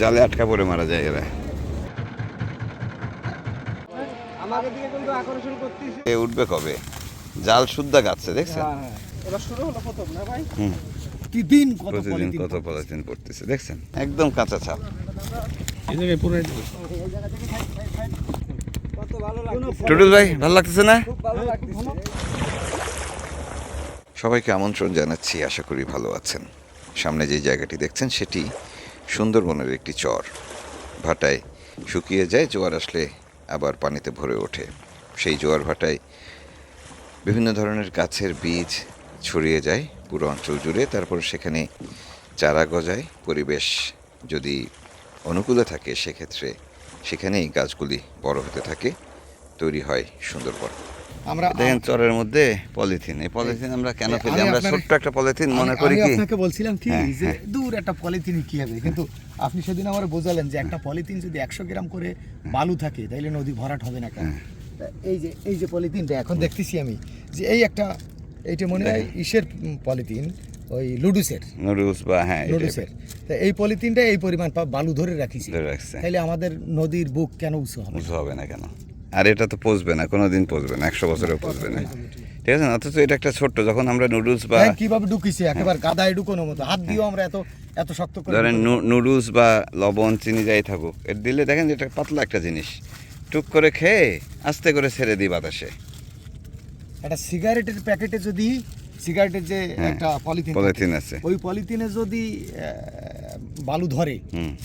জালে আটকা পড়ে মারা যায় এরা। আমাকে দিকে কিন্তু আকর্ষণ করতেছে। এ উঠবে কবে? জাল শুদ্ধা গাচ্ছে দেখছেন? হ্যাঁ প্রতিদিন কত পলিথিন পড়তেছে? দেখছেন? একদম কাঁচা ছাপ ভালো লাগছে। টুটুল ভাই ভালো লাগতেছে না? খুব ভালো লাগতেছে। সবাইকে আমন্ত্রণ জানাচ্ছি আশা করি ভালো আছেন। সামনে যে জায়গাটি দেখছেন সেটি সুন্দরবনের একটি চর। ভাটায় শুকিয়ে যায়, জোয়ার আসলে আবার পানিতে ভরে ওঠে। সেই জোয়ার ভাটায় বিভিন্ন ধরনের গাছের বীজ ছড়িয়ে যায় পুরো অঞ্চল জুড়ে। তারপর সেখানে চারা গজায়। পরিবেশ যদি অনুকূলে থাকে, সেক্ষেত্রে সেখানেই গাছগুলি বড় হতে থাকে। তৈরি হয় সুন্দরবন। আমরা দেখেন চরের মধ্যে পলিথিন। এই পলিথিন আমরা কেন ফেলি আমরা ছোট্ট একটা পলিথিন মনে করি কি? আপনাকে বলছিলাম কি হ্যাঁ, যে হ্যাঁ। দূর একটা পলিথিন কি হবে? কিন্তু আপনি সেদিন আমার বোঝালেন যে একটা পলিথিন যদি একশো গ্রাম করে বালু থাকে তাইলে নদী ভরাট হবে না কেন? হ্যাঁ। এই যে এই যে পলিথিনটা এখন দেখতেছি আমি যে এই একটা এইটা মনে হয় ইসের পলিথিন ওই লুডুসের। বা হ্যাঁ লুডুসের। তা এই পলিথিনটা এই পরিমাণ বালু ধরে রাখিছি। তাইলে আমাদের নদীর বুক কেন উঁচু হবে? বুঝতে হবে না কেন? আর এটা তো পচবে না কোনোদিন পচবে না একশো বছরেও পচবে না। ঠিক আছে না? অথচ এটা একটা ছোট্ট যখন আমরা নুডলস বা কীভাবে ঢুকিছে একেবারে গাদায় ঢুকানোর মতো। হাত দিয়েও আমরা এত এত শক্ত করে ধরেন নুডলস বা লবণ চিনি যাই থাকুক এর দিলে দেখেন যে এটা পাতলা একটা জিনিস। টুক করে খেয়ে আস্তে করে ছেড়ে দিই বাতাসে। একটা সিগারেটের প্যাকেটে যদি সিগারেটের যে হ্যাঁ, একটা পলিথিন পলিথিন আছে। ওই পলিথিনে যদি বালু ধরে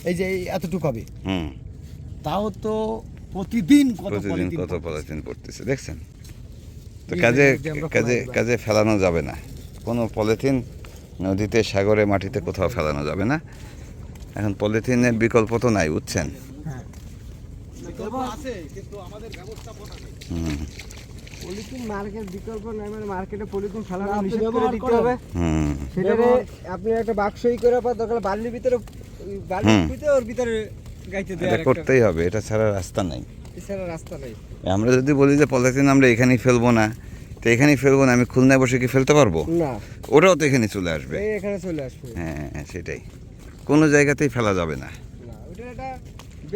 এই যে এতটুকু হবে। হুম। তাও তো প্রতিদিন প্রতিদিন কত পলিথিন পড়তেছে দেখছেন? তো কাজে কাজে কাজে ফেলানো যাবে না। কোনো পলিথিন নদীতে সাগরে মাটিতে কোথাও ফেলানো যাবে না। এখন পলিথিনের বিকল্প তো নাই বুঝছেন? হ্যাঁ। পলিথিন মার্কেট বিকল্প নাই মানে মার্কেটে পলিথিন ফেলানো আপনি নিষেধ করে ব্যবহার দিতে হবে। সেটারে আপনি একটা বাক্সই করে পর দরকার বালির ভিতরে বালির ভিতরে ওর ভিতরে এটা করতেই হবে এটা ছাড়া রাস্তা নাই। এছাড়া রাস্তা নেই। আমরা যদি বলি যে পলিথিন আমরা এখানেই ফেলব না তো এখানেই ফেলব না আমি খুলনায় বসে কি ফেলতে পারব? না। ওটাও তো এখানে চলে আসবে। এখানে চলে আসবে। হ্যাঁ হ্যাঁ, সেটাই। কোনো জায়গাতেই ফেলা যাবে না।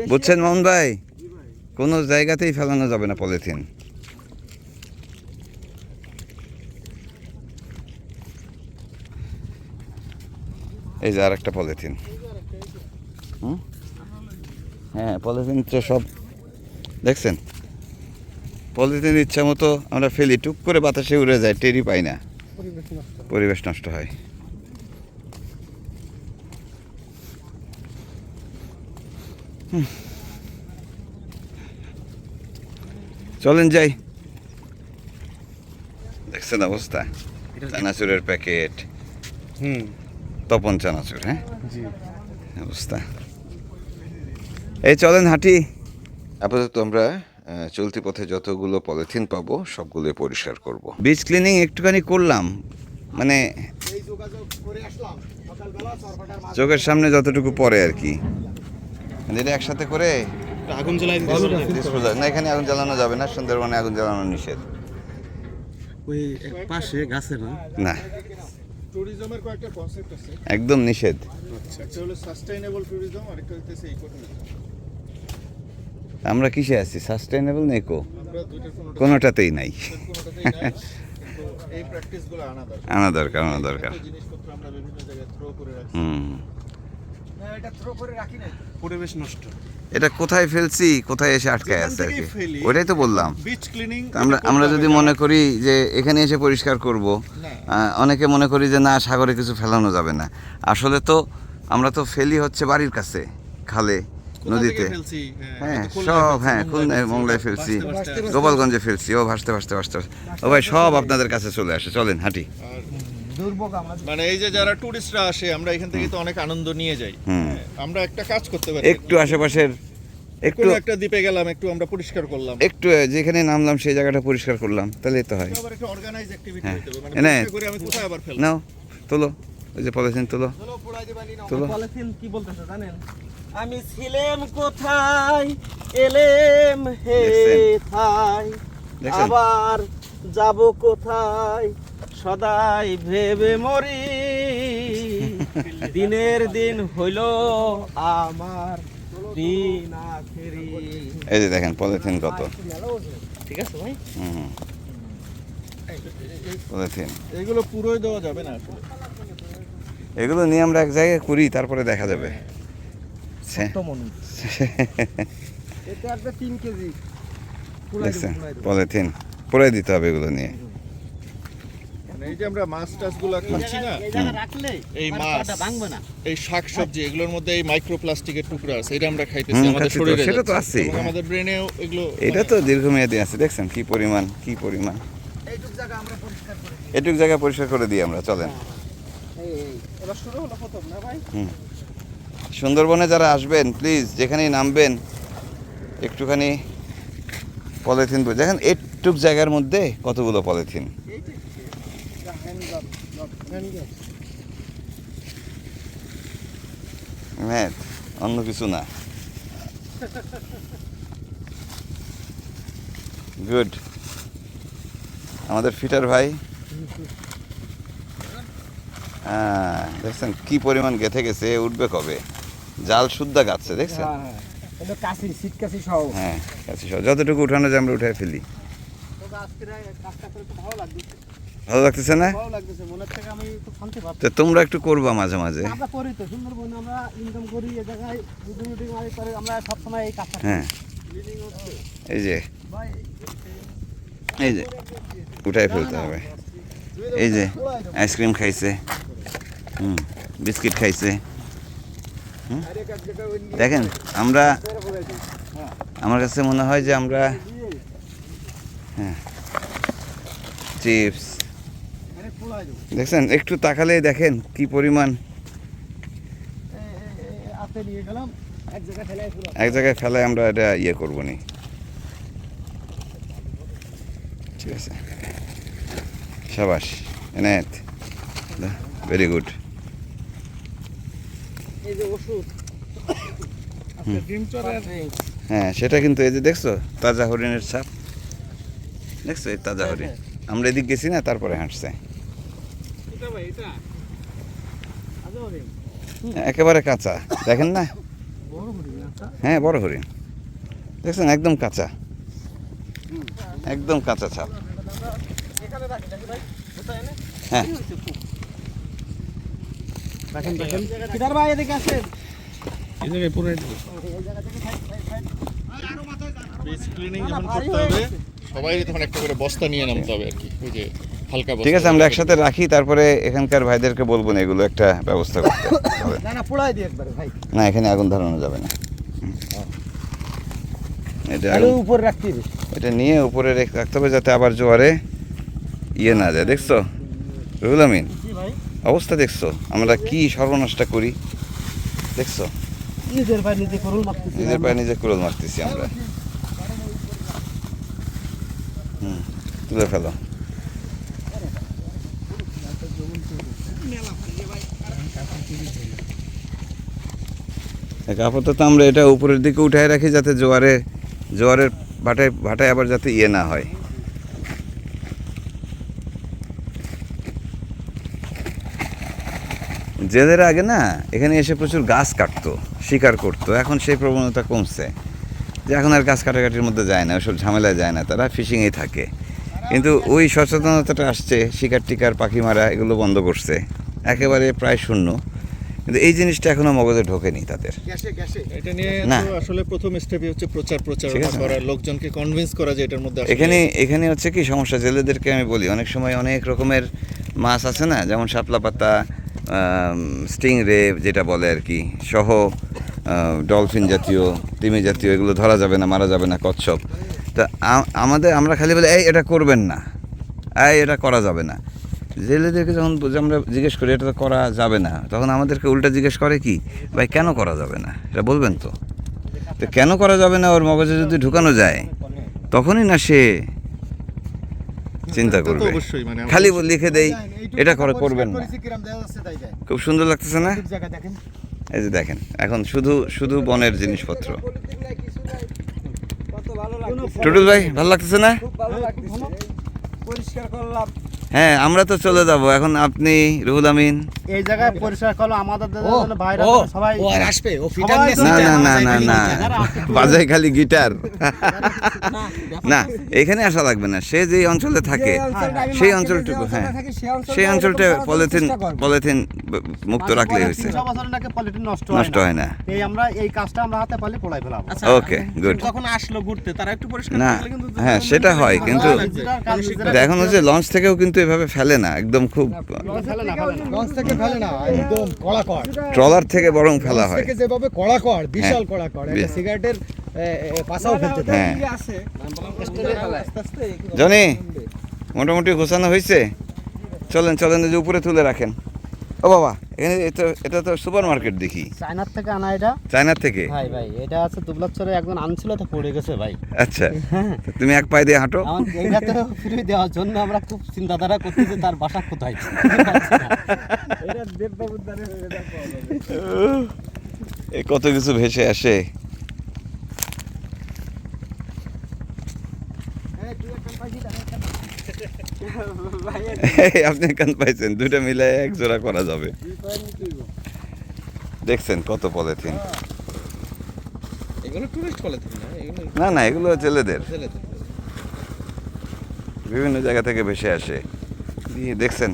বুঝছেন মোহন ভাই? কোনো জায়গাতেই ফেলানো যাবে না পলিথিন। এই যে আর একটা পলিথিন। হুম? হ্যাঁ পলিথিন তো সব দেখছেন? পলিথিন ইচ্ছা মতো আমরা ফেলি টুক করে বাতাসে উড়ে যায় টেরি পাই না। পরিবেশ নষ্ট হয়। চলেন যাই। দেখছেন অবস্থা? চানাচুরের প্যাকেট। হুম। তপন চানাচুর হ্যাঁ? অবস্থা। এই চলেন হাঁটি। আপাতত আমরা চলতি পথে যতগুলো পলিথিন পাবো সবগুলো পরিষ্কার করব। বীজ ক্লিনিং একটুখানি করলাম। মানে এই যোগাযোগ করে আসলাম সকালবেলা চরপাটার মাঝে চোখের সামনে যতটুকু পড়ে আর কি। এটা একসাথে করে আগুন জ্বালাই না এখানে আগুন জ্বালানো যাবে না সুন্দরবনে আগুন জ্বালানো নিষেধ। ওই পাশে গাছে না? না। ট্যুরিজমের কয়েকটা কনসেপ্ট আছে। একদম নিষেধ। হলো সাস্টেইনেবল ট্যুরিজম আরেকটা হচ্ছে ইকো আমরা কিসে আছি? সাস্টেনেবল না ইকো কোনোটাতেই নাই। আনা দরকার আনা দরকার হুম। এটা পরিবেশ নষ্ট। কোথায় ফেলছি? কোথায় এসে আটকায় আছে আর কি? ওটাই তো বললাম। আমরা আমরা যদি মনে করি যে এখানে এসে পরিষ্কার করব অনেকে মনে করি যে না সাগরে কিছু ফেলানো যাবে না। আসলে তো আমরা তো ফেলি হচ্ছে বাড়ির কাছে খালে। নদীতে। হ্যাঁ সব হ্যাঁ খুলনায় মংলায় ফেলছি গোপালগঞ্জে ফেলছি ও ভাসতে ভাসতে ভাসতে। ও ভাই সব আপনাদের কাছে চলে আসে চলেন হাঁটি। মানে এই যে যারা টুরিস্টরা আসে আমরা এখান থেকে তো অনেক আনন্দ নিয়ে যাই। আমরা একটা কাজ করতে পারি। একটু আশেপাশের একটু একটা দ্বীপে গেলাম একটু আমরা পরিষ্কার করলাম। একটু যেখানে নামলাম সেই জায়গাটা পরিষ্কার করলাম তাহলেই তো হয়। আবার একটা অর্গানাইজ অ্যাক্টিভিটি হ্যাঁ। হতে হবে মানে করে আমি কোথায় আবার ফেলব নাও তোলো। ওই যে পলিথিন তোলো। তোলো। পলিথিন কি বলতেছে জানেন? আমি ছিলাম কোথায় এলেম হে থাই আবার যাব কোথায় সদাই ভেবে মরি। দিনের দিন হইল আমার দিন আখেরি। এই যে দেখেন পলিথিন কত। ঠিক আছে ভাই? হুম। পলিথিন। এগুলো পুরোই দেওয়া যাবে না আসলে। এগুলো নিয়ে আমরা এক জায়গায় করি তারপরে দেখা যাবে। দেখছেন পলিথিন। পরে দিতে হবে এগুলো নিয়ে। মানে এই যে আমরা মাছ টাছগুলো খাচ্ছি না? এই জায়গা রাখলে এই মানে মাছ। এই শাক এগুলোর মধ্যে এই মাইক্রোপ্লাস্টিকের টুকরা আছে এটা আমরা খাইতেছি আমাদের তো, শরীরে সেটা তো হ্যাঁ। আমাদের ব্রেনেও এগুলো এটা তো দীর্ঘমেয়াদী আছে দেখছেন কি পরিমাণ কি পরিমাণ। এইটুক জায়গা আমরা পরিষ্কার করে এটুক জায়গা পরিষ্কার করে দিই আমরা চলেন এই এই এবার শুরু হলো প্রথম না ভাই সুন্দরবনে যারা আসবেন প্লিজ যেখানেই নামবেন, একটুখানি পলিথিন দেখেন একটুক জায়গার মধ্যে কতগুলো পলিথিন। অন্য কিছু না। গুড। আমাদের ফিটার ভাই হ্যাঁ দেখছেন কি পরিমাণ গেথে গেছে উঠবে কবে? জাল শুদ্ধা গাচ্ছে দেখছেন? হ্যাঁ হ্যাঁ সহ। হ্যাঁ কাছে সব- যতটুকু উঠানো যায় আমরা উঠে ফেলি। ভালো লাগতেছে। না? তো তোমরা একটু করবা মাঝে মাঝে। হ্যাঁ। এই যে এই যে উঠাই ফেলতে হবে। এই যে আইসক্রিম খাইছে। হুম, বিস্কিট খাইছে। দেখেন, আমরা আমার কাছে মনে হয় যে আমরা হ্যাঁ। চিপস। দেখছেন, একটু তাকালেই দেখেন কি পরিমাণ এক জায়গায় ফেলায় আমরা এটা ইয়ে করব নি। ঠিক আছে। সাবাস, এনায়েত। ভেরি গুড এই যে ওষুধ। হ্যাঁ সেটা কিন্তু এই যে দেখছ তাজা হরিণের ছাপ। দেখছ এই তাজা হরিণ? আমরা এদিক গেছি না তারপরে হাঁটছে। এটা ভাই এটা? আজও হবে একেবারে কাঁচা দেখেন না? বড় করি আচ্ছা। হ্যাঁ বড় হরিণ। দেখছেন একদম কাঁচা। একদম কাঁচা ছাপ। এখানে রাখি নাকি ভাই কোথায় এনে? হ্যাঁ। রাখেন রাখেন কিদার ভাই এদিকে আসেন। এই জায়গায় পুরো বেস ক্লিনিং যখন করতে হবে সবাই তখন একটা করে বস্তা নিয়ে নামতে হবে আর কি ওই যে হালকা ঠিক আছে আমরা একসাথে রাখি তারপরে এখানকার ভাইদেরকে বলব না এগুলো একটা ব্যবস্থা করতে হবে। না না পোড়াই দিই একবারে ভাই। না এখানে আগুন ধরানো যাবে না। এটা আগুন- উপর রাখতে হবে। এটা নিয়ে উপরে রেখে রাখতে হবে যাতে আবার জোয়ারে ইয়ে না যায় দেখছ? রুহুল আমিন। অবস্থা দেখছ? আমরা কি সর্বনাশটা করি? দেখছ? নিজের ভাই নিজে করুন মারতেছি নিজের পায়ে নিজে কুড়োল মারতেছি আমরা। হুম তুলে ফেলো। আপাতত আমরা এটা উপরের দিকে উঠায় রাখি যাতে জোয়ারে জোয়ারের ভাটায় ভাটায় আবার যাতে ইয়ে না হয়। জেলেরা আগে না এখানে এসে প্রচুর গাছ কাটতো শিকার করতো এখন সেই প্রবণতা কমছে। যে এখন আর গাছ কাটাকাটির মধ্যে যায় না ওসব ঝামেলায় যায় না তারা ফিশিংয়েই থাকে। কিন্তু ওই সচেতনতাটা আসছে শিকার টিকার পাখি মারা এগুলো বন্ধ করছে। একেবারে প্রায় শূন্য। কিন্তু এই জিনিসটা এখনও মগজে ঢোকেনি তাদের। এটা নিয়ে না। আসলে প্রথম স্টেপই হচ্ছে প্রচার প্রচার করা লোকজনকে কনভিন্স করা যে এটার মধ্যে এখানে এখানে হচ্ছে কি সমস্যা জেলেদেরকে আমি বলি অনেক সময় অনেক রকমের মাছ আছে না যেমন শাপলা পাতা স্টিং রে যেটা বলে আর কি, সহ ডলফিন জাতীয়, তিমি জাতীয়, এগুলো ধরা যাবে না, মারা যাবে না, কচ্ছপ। তা আমাদের, আমরা খালি বলে, এই, এটা করবেন না। এই, এটা করা যাবে না। জেলেদেরকে যখন আমরা জিজ্ঞেস করি, এটা তো করা যাবে না। তখন আমাদেরকে উল্টা জিজ্ঞেস করে কি, ভাই, কেন করা যাবে না? এটা বলবেন তো। তো কেন করা যাবে না? ওর মগজে যদি ঢুকানো যায়, তখনই না সে চিন্তা করবে। অবশ্যই মানে খালি লিখে দেই এটা করে করবেন না। খুব সুন্দর লাগতেছে না? ঠিক জায়গা দেখেন। এই যে দেখেন এখন শুধু শুধু বনের জিনিসপত্র। টুটুল ভাই ভালো লাগতেছে না? খুব ভালো লাগতেছে। পরিষ্কার করলাম। হ্যাঁ আমরা তো চলে যাব। এখন আপনি রুহুল আমিন। এই জায়গায় পরিষ্কার করল আমাদের ও, সবাই ও আর আসবে ও ফিটার না না না না না। বাজায় খালি গিটার। না, এখানে আসা লাগবে না। সে যে অঞ্চলে থাকে সেই অঞ্চলটুকু হ্যাঁ। সেই অঞ্চলটা পলিথিন পলিথিন মুক্ত রাখলে হয়েছে। নষ্ট হয় না। এই আমরা এই কাজটা আমরা হাতে পারলে পোড়াই ফেলাবো। ওকে গুড যখন আসলো ঘুরতে তারা একটু পরিষ্কার না কিন্তু হ্যাঁ সেটা হয় কিন্তু এখন হচ্ছে লঞ্চ থেকেও কিন্তু এভাবে ফেলে না একদম খুব ফেলে না, ফেলে না। লঞ্চ থেকে ফেলে না একদম কড়া ট্রলার থেকে বরং ফেলা হয়। যেভাবে কড়াকর বিশাল কড়াকড় একটা সিগারেটের পাশাও ফেলতে হ্যাঁ। জনি মোটামুটি গোছানো হয়েছে চলেন চলেন যে উপরে তুলে রাখেন। ও বাবা এখানে এটা এটা তো সুপার মার্কেট দেখি। চায়নার থেকে আনা এটা? চায়নার থেকে? ভাই ভাই এটা আছে দুবলাচ্ছরে একজন আনছিল তো পড়ে গেছে ভাই। আচ্ছা তো তুমি এক পায়ে দিয়ে হাঁটো। এইটা তো ফ্রি দেওয়ার জন্য আমরা খুব চিন্তাধারা করতেছি যে তার বাসা কোথায়? এটা দেববাবুর দ্বারে কত কিছু ভেসে আসে। আপনি কান পাইছেন দুইটা মিলে এক জোড়া করা যাবে। দেখছেন কত পলিথিন। না না এগুলো ছেলেদের। বিভিন্ন জায়গা থেকে ভেসে আসে। দিয়ে দেখছেন।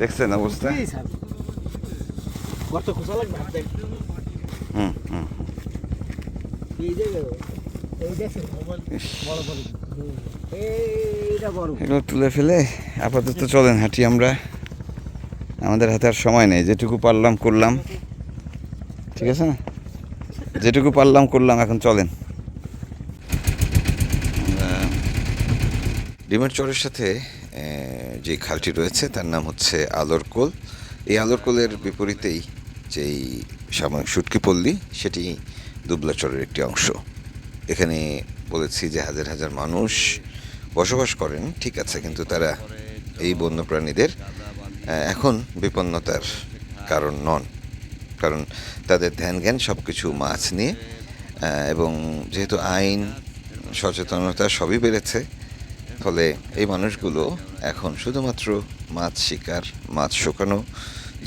দেখছেন অবস্থা। হুম হুম এগুলো তুলে ফেলে আপাতত চলেন হাঁটি আমরা। আমাদের হাতে আর সময় নেই, যেটুকু পারলাম করলাম। ঠিক আছে না? যেটুকু পারলাম করলাম, এখন চলেন। ডিমের চরের সাথে যে খালটি রয়েছে, তার নাম হচ্ছে আলোর কোল। এই আলোর কোলের বিপরীতেই যেই সাময়িক সুটকি পল্লী, সেটি দুবলা চরের একটি অংশ। এখানে বলেছি যে হাজার হাজার মানুষ বসবাস করেন, ঠিক আছে, কিন্তু তারা এই বন্যপ্রাণীদের এখন বিপন্নতার কারণ নন। কারণ তাদের ধ্যান জ্ঞান সব কিছু মাছ নিয়ে এবং যেহেতু আইন, সচেতনতা সবই বেড়েছে, ফলে এই মানুষগুলো এখন শুধুমাত্র মাছ শিকার, মাছ শুকানো,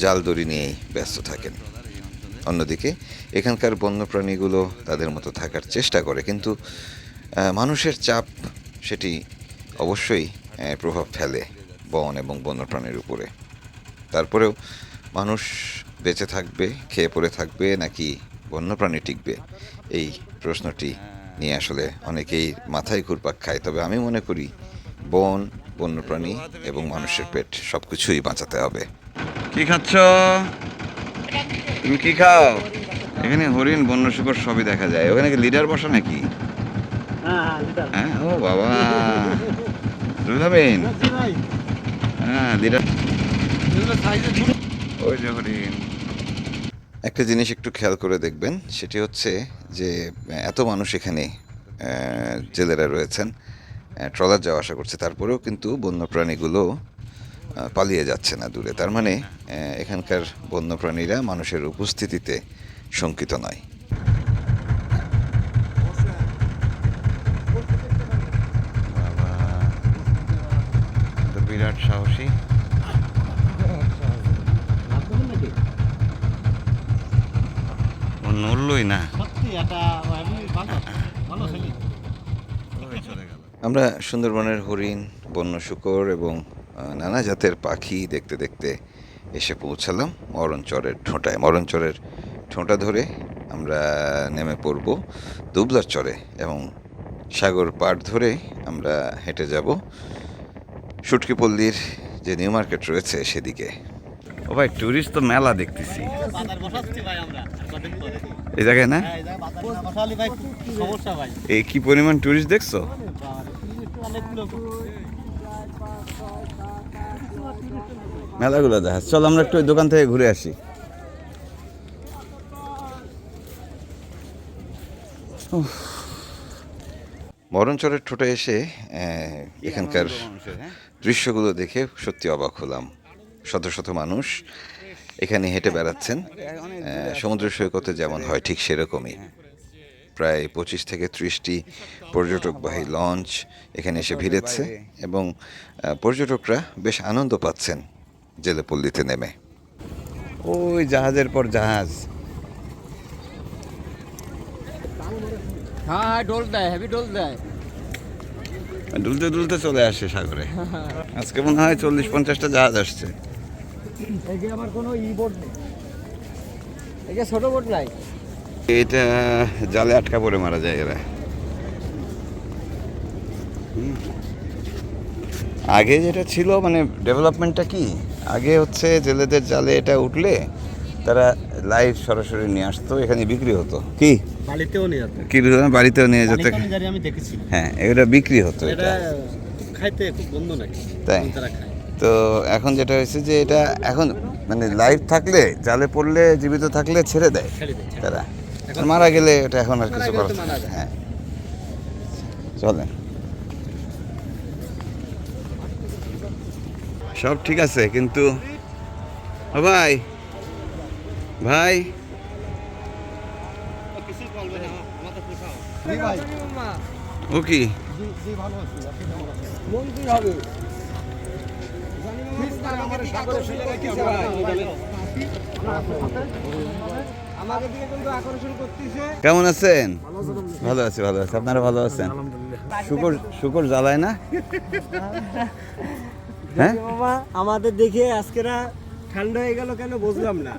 জাল দড়ি নিয়েই ব্যস্ত থাকেন। অন্যদিকে এখানকার বন্যপ্রাণীগুলো তাদের মতো থাকার চেষ্টা করে, কিন্তু মানুষের চাপ সেটি অবশ্যই প্রভাব ফেলে বন এবং বন্যপ্রাণীর উপরে। তারপরেও মানুষ বেঁচে থাকবে, খেয়ে পড়ে থাকবে, নাকি বন্যপ্রাণী টিকবে? এই প্রশ্নটি নিয়ে আসলে অনেকেই মাথায় ঘুরপাক খায়। তবে আমি মনে করি, বন, বন্যপ্রাণী এবং মানুষের পেট সব কিছুই বাঁচাতে হবে। কি খাচ্ছ? তুমি কি খাও? এখানে হরিণ বন্য শুকর সবই দেখা যায়। ওখানে কি লিডার বসা নাকি? হ্যাঁ হ্যাঁ হ্যাঁ? ও বাবা। রুলাবেন হ্যাঁ লিডার। ওই যে হরিণ। একটা জিনিস একটু খেয়াল করে দেখবেন সেটি হচ্ছে যে এত মানুষ এখানে জেলেরা রয়েছেন। ট্রলার যাওয়া আসা করছে। তারপরেও কিন্তু বন্যপ্রাণীগুলো পালিয়ে যাচ্ছে না দূরে। তার মানে এখানকার বন্যপ্রাণীরা মানুষের উপস্থিতিতে শঙ্কিত নয়। বিরাট সাহসী। নড়লই না। আমরা সুন্দরবনের হরিণ বন্য শুকর এবং নানা জাতের পাখি দেখতে দেখতে এসে পৌঁছালাম মরণচরের ঠোঁটায়। মরণচরের ঠোঁটা ধরে আমরা নেমে পড়ব দুবলার চরে এবং সাগর পাড় ধরে আমরা হেঁটে যাব সুটকিপল্লির যে নিউ মার্কেট রয়েছে সেদিকে। ও ভাই ট্যুরিস্ট তো মেলা দেখতেছি। বাজার বসাচ্ছি ভাই আমরা কদিন পরে এই জায়গায় না। এই কি পরিমাণ ট্যুরিস্ট দেখছ? মেলাগুলো দেখা। চল আমরা একটু ওই দোকান থেকে ঘুরে আসি। মরণচরের ঠোঁটে এসে এখানকার দৃশ্যগুলো দেখে সত্যি অবাক হলাম। শত শত মানুষ এখানে হেঁটে বেড়াচ্ছেন। সমুদ্র সৈকতে যেমন হয় ঠিক সেরকমই। প্রায় পঁচিশ থেকে ত্রিশটি পর্যটকবাহী লঞ্চ এখানে এসে ভিড়েছে এবং পর্যটকরা বেশ আনন্দ পাচ্ছেন। জেলেপল্লিতে নেমে। ওই জাহাজের পর জাহাজ। হ্যাঁ হ্যাঁ ডোল দেয় হেভি ডোল দেয়। দুলতে দুলতে চলে আসে সাগরে। আজকে মনে হয় চল্লিশ পঞ্চাশটা জাহাজ আসছে। আমার কোনো ই বোর্ড নেই। ছোট বোর্ড নাই। এটা জালে আটকা পড়ে মারা যায় এরা। আগে যেটা ছিল মানে ডেভেলপমেন্টটা কি? আগে হচ্ছে জেলেদের জালে এটা উঠলে তারা লাইভ সরাসরি নিয়ে আসতো এখানে বিক্রি হতো। কি? বালিতেও নিয়ে যেত। কি বাড়িতেও নিয়ে যেত। আমি দেখেছি। হ্যাঁ এগুলো বিক্রি হতো এটা। এটা খাইতে খুব বন্ধ নাকি তাই। তো এখন যেটা হয়েছে যে এটা এখন মানে লাইভ থাকলে জালে পড়লে জীবিত থাকলে ছেড়ে দেয় তারা। মারা গেলে এটা এখন আর কিছু তো হ্যাঁ। চলেন। সব ঠিক আছে কিন্তু ও ভাই ভাই। ও কি? মন্দির হবে। আমাকে দিকে কিন্তু আকর্ষণ করতেছে। কেমন আছেন? ভালো আছি ভালো আছি আপনারা ভালো আছেন? শুকর শুকর জ্বালায় না? হ্যাঁ? মামা আমাদের দেখে আজকেরা ঠান্ডা হয়ে গেল কেন বুঝলাম না।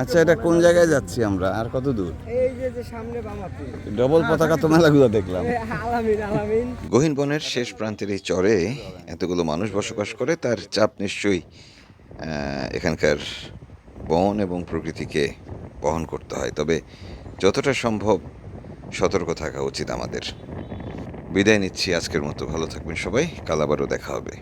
আচ্ছা এটা কোন জায়গায় যাচ্ছি আমরা? আর কত দূর? এই যে যে সামনে বামাতে ডবল পতাকা তো মেলাগুলো দেখলাম। আলামিন আলামিন। গহীন বনের শেষ প্রান্তের এই চরে এতগুলো মানুষ বসবাস করে তার চাপ নিশ্চয়ই এখানকার বন এবং প্রকৃতিকে বহন করতে হয়। তবে যতটা সম্ভব সতর্ক থাকা উচিত আমাদের। বিদায় নিচ্ছি আজকের মতো। ভালো থাকবেন সবাই। কাল আবারও দেখা হবে।